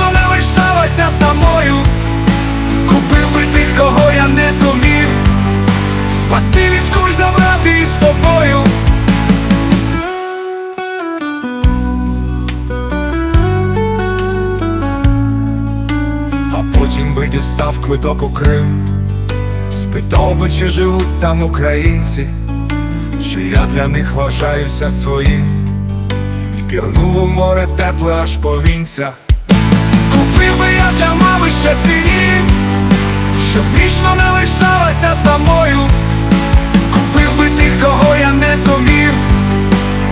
Щоб не лишалася самою. Купив би тих, кого я не зумів, спасти від куль забрати із собою. А потім би дістав квиток у Крим, спитав би, чи живуть там українці, чи я для них вважаюся своїм. Пірнув у море тепле аж повінця. Синів, щоб вічно не лишалася самою. Купив би тих, кого я не зумів,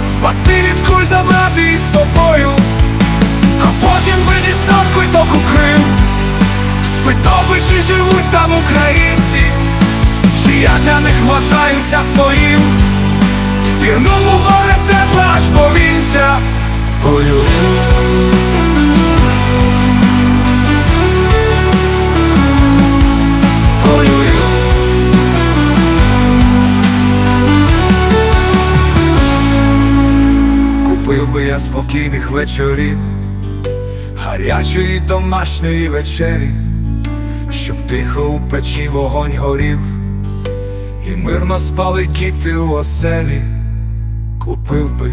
спасти від куль забрати із собою, а потім би дістав квиток у Крим, спитав би, чи живуть там українці, чи я для них вважаюся своїм. Пірнув у море тепле аж повінця. Ой-ой. Би я спокійних вечорів, гарячої домашньої вечері, щоб тихо у печі вогонь горів, і мирно спали кіти у оселі, купив би